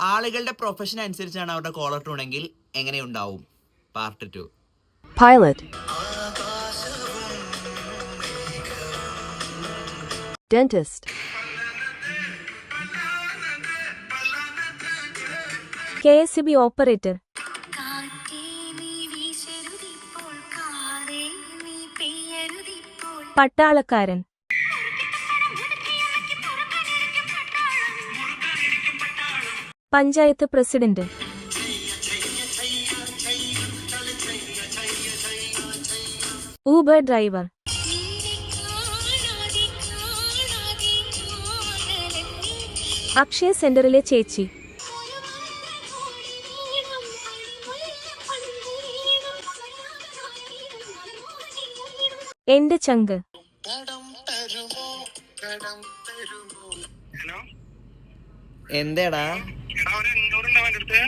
ആളുകളുടെ പ്രൊഫഷൻ അനുസരിച്ചാണ് അവരുടെ കോളർ ടൂണെങ്കിൽ എങ്ങനെയുണ്ടാവും part two pilot dentist K S B operator പട്ടാളക്കാരൻ. Panchayat president. Uber driver. Akshaya സെന്ററിലെ ചേച്ചി. എന്റെ ചങ്ക്. എന്തേടാ? എടാ ഒരു അഞ്ഞൂറ് ഉണ്ടാവും എന്റെ അടുത്ത്?